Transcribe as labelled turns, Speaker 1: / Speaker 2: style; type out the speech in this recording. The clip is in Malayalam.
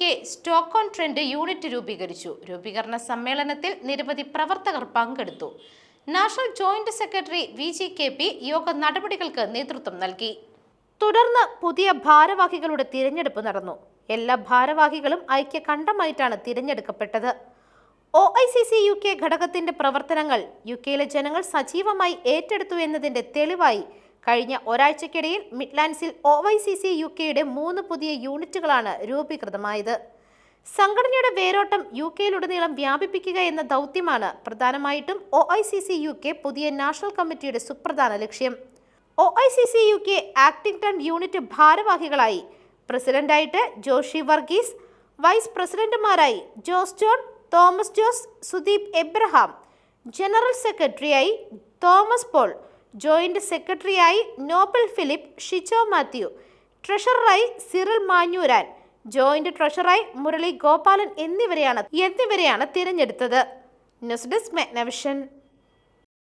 Speaker 1: K Stoke on Trent unit രൂപീകരിച്ചു. രൂപീകരണ സമ്മേളനത്തിൽ നിരവധി പ്രവർത്തകർ പങ്കെടുത്തു. National joint secretary V G K P yoga നടപടികൾക്ക് നേതൃത്വം നൽകി. തുടർന്ന് പുതിയ ഭാരവാഹികളുടെ തിരഞ്ഞെടുപ്പ് നടന്നു. എല്ലാ ഭാരവാഹികളും ഐക്യകണ്ഠമായിട്ടാണ് തിരഞ്ഞെടുക്കപ്പെട്ടത്. O I C C U K ഘടകത്തിന്റെ പ്രവർത്തനങ്ങൾ യു കെയിലെ ജനങ്ങൾ സജീവമായി ഏറ്റെടുത്തു എന്നതിന്റെ തെളിവായി കഴിഞ്ഞ ഒരാഴ്ചക്കിടയിൽ മിഡ്ലാൻഡ്സിൽ O I C C U കെയുടെ മൂന്ന് പുതിയ യൂണിറ്റുകളാണ് രൂപീകൃതമായത്. സംഘടനയുടെ വേരോട്ടം യു കെയിലുടനീളം വ്യാപിപ്പിക്കുക എന്ന ദൗത്യമാണ് പ്രധാനമായിട്ടും O I C C U K പുതിയ നാഷണൽ കമ്മിറ്റിയുടെ സുപ്രധാന ലക്ഷ്യം. O I C C U K Accrington unit ഭാരവാഹികളായി പ്രസിഡന്റായിട്ട് ജോഷി വർഗീസ് വൈസ് പ്രസിഡന്റുമാരായി ജോസ് ജോൺ തോമസ് ജോസ് സുദീപ് എബ്രഹാം ജനറൽ സെക്രട്ടറിയായി തോമസ് പോൾ ജോയിന്റ് സെക്രട്ടറിയായി നോബൽ ഫിലിപ്പ് ഷിജോ മാത്യു. ട്രഷററായി സിറിൽ മാഞ്ഞൂരാൻ. ജോയിന്റ് ട്രഷററായി മുരളി ഗോപാലൻ എന്നിവരെയാണ് എന്നിവരെയാണ് തിരഞ്ഞെടുത്തത്. News desk Magna Vision.